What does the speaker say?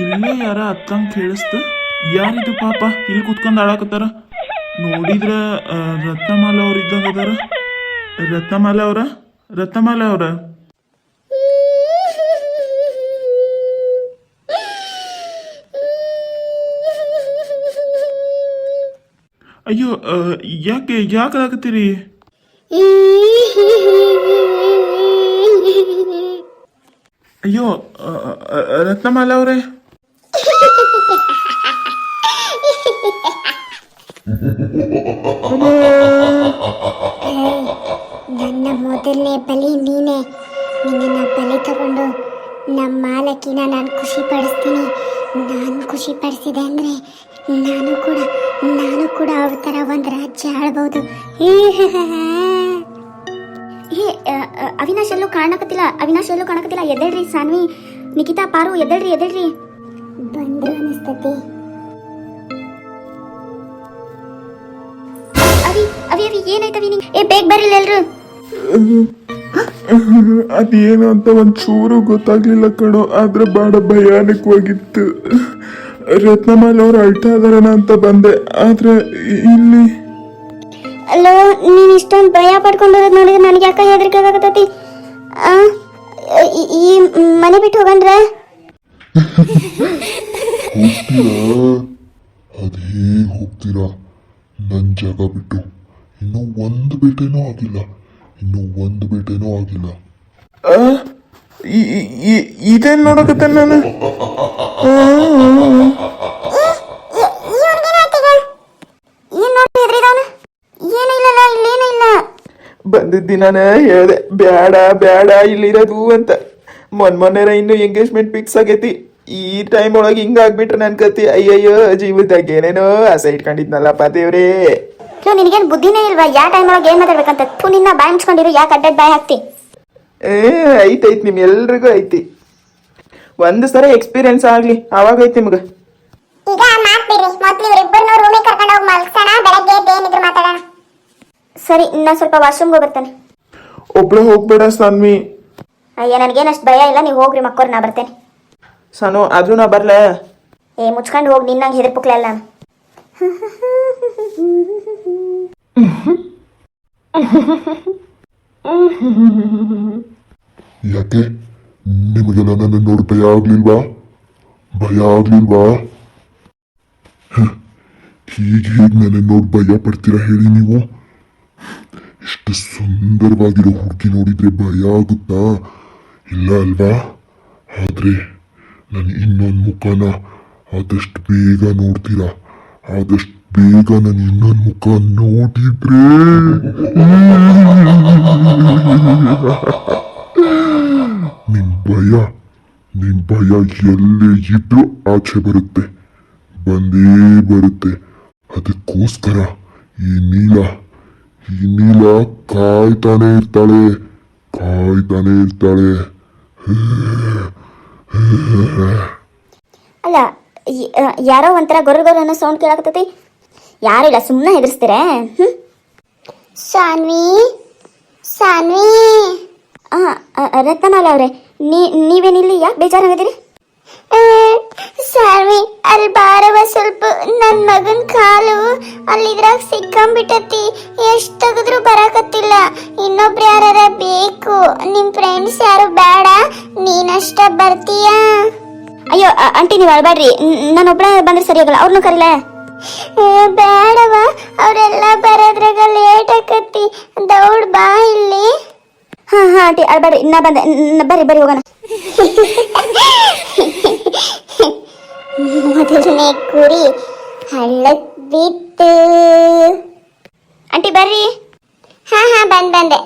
ಇಲ್ಲೇ ಯಾರ ಅತ್ತಂಗ್ ಕೇಳಿಸ್ತು? ಯಾರಿದು ಪಾಪ? ಇಲ್ಲಿ ಕುತ್ಕೊಂಡ್ ಆಳಾಕತ್ತಾರ? ನೋಡಿದ್ರ ರತ್ನಮಾಲ ಅವ್ರ ಇದ್ದಂಗ ಅದಾರ. ರತ್ನಮಾಲ ಅವ್ರ? ರತ್ನಮಾಲ ಅವ್ರ? ಅಯ್ಯೋ ಯಾಕೆ ಯಾಕೆ ಆಗತ್ತೀರಿ ಅಯ್ಯೋ ರತ್ನಮಾಲ ಅವರೇ. ನನ್ನ ಮೊದಲನೇ ಬಲಿ ನೀನೆ. ನಿನ್ನ ಬಲಿ ತಗೊಂಡು ನಮ್ಮ ಮಾಲಕಿನ ನಾನು ಖುಷಿ ಪಡಿಸ್ತೀನಿ ನಾನು ಖುಷಿ ಪಡಿಸಿದೆ ಅಂದರೆ ನಾನು ಕೂಡ ನಾನು ಕೂಡ ಅವ್ರ ಥರ ಒಂದು ರಾಜ್ಯ ಆಳ್ಬೋದು. ಹೇ ಅವಿನಾಶ್ ಎಲ್ಲೂ ಕಾಣಕತ್ತಿಲ್ಲ, ಅವಿನಾಶ್ ಎಲ್ಲೂ ಕಾಣಕತ್ತಿಲ್ಲ. ಎದ್ದೇಳ್ರಿ ಸಾನ್ವಿ. ನಿಖಿತಾ ಪಾರು, ಎದ್ದೇಳ್ರಿ ಎದ್ದೇಳ್ರಿ. ಬಂದ್ರು ಅನಿಸ್ತತಿ. ಅವಿ ಅವಿ ಅವಿ ಏನಾಯ್ತು ಅವಿ ನಿಂಗೆ? ಏ ಬೇಗ ಬರಲಿಲ್ಲ ಎಲ್ರು. ಅದೇನು ಅಂತ ಒಂಚೂರು ಗೊತ್ತಾಗ್ಲಿಲ್ಲ ಕಣೋ ಆದ್ರೆ ಬಾಡ ಭಯಾನಕವಾಗಿತ್ತು. ರತ್ನಮಾಲ ಅವ್ರು ಅಳ್ತಾ ಇದಾರನ ಅಂತ ಬಂದೆ ಆದ್ರೆ ಇಲ್ಲಿ ಅಲ್ಲೋ ನೀನು ಇಷ್ಟೊಂದು ಭಯ ಪಡ್ಕೊಂಡು ನೋಡಿದ್ರೆ ನನಗೆ ಯಾಕೆ ಹೆದರಿಕೆ ಆಗತ್ತತಿ ಈ ಮನೆ ಬಿಟ್ಟು ಹೋಗಂದ್ರೆ? ಹೋಗ್ತೀರಾ ಅದೇ ಹೋಗ್ತೀರಾ ನನ್ನ ಜಾಗ ಬಿಟ್ಟು ಇನ್ನೂ ಒಂದು ಬೇಟೆನೂ ಆಗಿಲ್ಲ ಇನ್ನು ಒಂದು ಬೇಟೆನೂ ಆಗಿಲ್ಲ ಇದೇನ್ ನೋಡಕತ್ತೆ ನಾನು ಬಂದಿದ್ದಿ ನಾನು ಹೇಳ್ದೆ ಬೇಡ ಬ್ಯಾಡ ಇಲ್ಲಿರೋದು ಅಂತ ಮೊನ್ ಮೊನ್ನೆರ ಇನ್ನು ಎಂಗೇಜ್ಮೆಂಟ್ ಫಿಕ್ಸ್ ಆಗೈತಿ. ಈ ಟೈಮ್ ಒಳಗೆ ಹಿಂಗಾಗ್ಬಿಟ್ರೆ ನನ್ ಕತಿ. ಅಯ್ಯಯ್ಯೋ ಜೀವದಾಗ ಏನೇನೋ ಆಸೆ ಇಟ್ಕೊಂಡಿದ್ನಲ್ಲಪ್ಪ ದೇವ್ರೇ ಲೋ ನಿನಗೇನು ಬುದ್ಧಿನೇ ಇಲ್ವಾ? ಯಾವ ಟೈಮ್ ಒಳಗೆ ಏನು ಮಾತಾಡ್ಬೇಕಂತ? ಥೂ ನಿನ್ನ ಬಾಯ್ ಮುಚ್ಕೊಂಡಿರು. ಯಾಕೆ ಅಡ್ಡಾಡ್ ಬಾಯ್ ಹಾಕ್ತಿ? ಏ ಐತ್ ಐತ್ ನಿಮ್ ಎಲ್ರಿಗೂ ಐತಿ. ಒಂದು ಸರಿ ಎಕ್ಸ್ಪೀರಿಯನ್ಸ್ ಆಗ್ಲಿ. ಅವಾಗ ಐತಿ ನಿಮ್ಗೆ. ಈಗ ಮಾತ್ ಬಿಡ್ರಿ. ಮೊದ್ಲು ಇವ್ರಿಬ್ಬರನ್ನೂ ರೂಮಿಗೆ ಕರ್ಕೊಂಡು ಹೋಗಿ ಮಲ್ಗ್ಸೋಣ ಬೆಳಗ್ಗೆ ಎದ್ದು ಏನಿದ್ರು ಮಾತಾಡೋಣ. ಸರಿ ಇನ್ನ ಸ್ವಲ್ಪ ವಾಶ್ರೂಮ್ಗೆ ಹೋಗ್ಬರ್ತಾನೆ ಒಬ್ಳು ಹೋಗ್ಬೇಡ ಸನ್ವಿ. ಅಯ್ಯ ನನಗೇನಷ್ಟು ಭಯ ಇಲ್ಲ ನೀವು ಹೋಗ್ರಿ ಮಕ್ಕೋರ್ ನಾ ಬರ್ತೇನೆ. ಸನು ಆದ್ರೂ ನಾ ಬರ್ಲ? ಏ ಮುಚ್ಕೊಂಡು ಹೋಗಿ ನಿನ್ನಂಗೆ ಹೆದರ್ಪುಕ್ಲೆ ನಾನು. ಯಾಕೆ? ನಿಮಗೆಲ್ಲ ನನ್ನ ನೋಡಿ ಭಯ ಆಗ್ಲಿಲ್ವಾ? ಭಯ ಆಗ್ಲಿಲ್ವಾ? ಹೀಗೆ ಹೇಗೆ ನನ್ನ ನೋಡಿ ಭಯ ಪಡ್ತೀರಾ ಹೇಳಿ ನೀವು? ಇಷ್ಟು ಸುಂದರವಾಗಿರೋ ಹುಡುಗಿ ನೋಡಿದ್ರೆ ಭಯ ಆಗುತ್ತಾ? ಇಲ್ಲ ಅಲ್ವಾ ಆದ್ರೆ ನನ್ನ ಇನ್ನೊಂದು ಮುಖನ ಆದಷ್ಟು ಬೇಗ ನೋಡ್ತೀರಾ? ಆದಷ್ಟು ಬೇಗ ನನ್ನ ಇನ್ನೊಂದು ಮುಖ ನೋಡಿದ್ರೆ ನಿಮ್ ಭಯ, ನಿನ್ ಭಯ ಎಲ್ಲೇ ಇದ್ರೂ ಆಚೆ ಬರುತ್ತೆ, ಬಂದೇ ಬರುತ್ತೆ. ಅದಕ್ಕೋಸ್ಕರ ಈ ನೀಲ ಈ ನೀಲ ಕಾಯ್ತಾನೆ ಇರ್ತಾಳೆ ಕಾಯ್ತಾನೆ ಇರ್ತಾಳೆ. ಅಲ್ಲ ಯಾರೋ ಒಂಥರ ಗೊರ್ರ ಗೊರ್ರ ಅನ್ನೋ ಸೌಂಡ್ ಕೇಳಾಕತ್ತೈತಿ? ಯಾರಿಲ್ಲ ಸುಮ್ಮನೆ ಹೆದರ್ಸ್ತೀರ? ಹ್ಞೂ ಸಾನ್ವಿ ಸಾನ್ವಿ. ರತ್ನಮಾಲ ಅವರೇ ನೀ ನೀವೇನಿಲ್ಲಿ ಯಾಕೆ ಬೇಜಾರಾಗಿದ್ದೀರಿ ಸಾನ್ವಿ ಅಲ್ಲಿ ಬಾರವ ಸ್ವಲ್ಪ ನನ್ನ ಮಗನ್ ಕಾಲು ಅಲ್ಲಿದ್ರಾಗ ಸಿಕ್ಕಂಬಿಟ್ಟತಿ. ಎಷ್ಟ್ ತೆಗೆದ್ರು ಬರಾಕತ್ತಿಲ್ಲ. ಇನ್ನೊಬ್ರು ಯಾರ ಬೇಕು ನಿಮ್ ಫ್ರೆಂಡ್ಸ್ ಯಾರು ಬೇಡ ನೀನಷ್ಟ ಬರ್ತೀಯಾ? ಅಯ್ಯೋ ಆಂಟಿ ನೀವು ಅಳ್ಬೇಡ್ರಿ ನಾನೊಬ್ಳೆ ಬಂದ್ರೆ ಸರಿಯಾಗಲ್ಲ ಅವ್ರನ್ನೂ ಕರಿಲ? ಬೇಡವ. ಅವರೆಲ್ಲ ಬರೋದ್ರಾಗ ಲೇಟ್ ಆಕತಿ ದೌಡ್ ಬಾ ಇಲ್ಲಿ. ಹಾ ಹಾ ಆಂಟಿ ಅಳ್ಬೇಡ್ರಿ ನಾ ಬಂದೆ. ಬರ್ರಿ ಬರ್ರಿ ಹೋಗೋಣ. ಮೊದಲನೇ ಕುರಿ ಹಳ್ಳಕ್ ಬಿತ್ತು ಆಂಟಿ ಬರ್ರಿ. ಹಾ ಹಾ ಬಂದ್ ಬಂದೆ.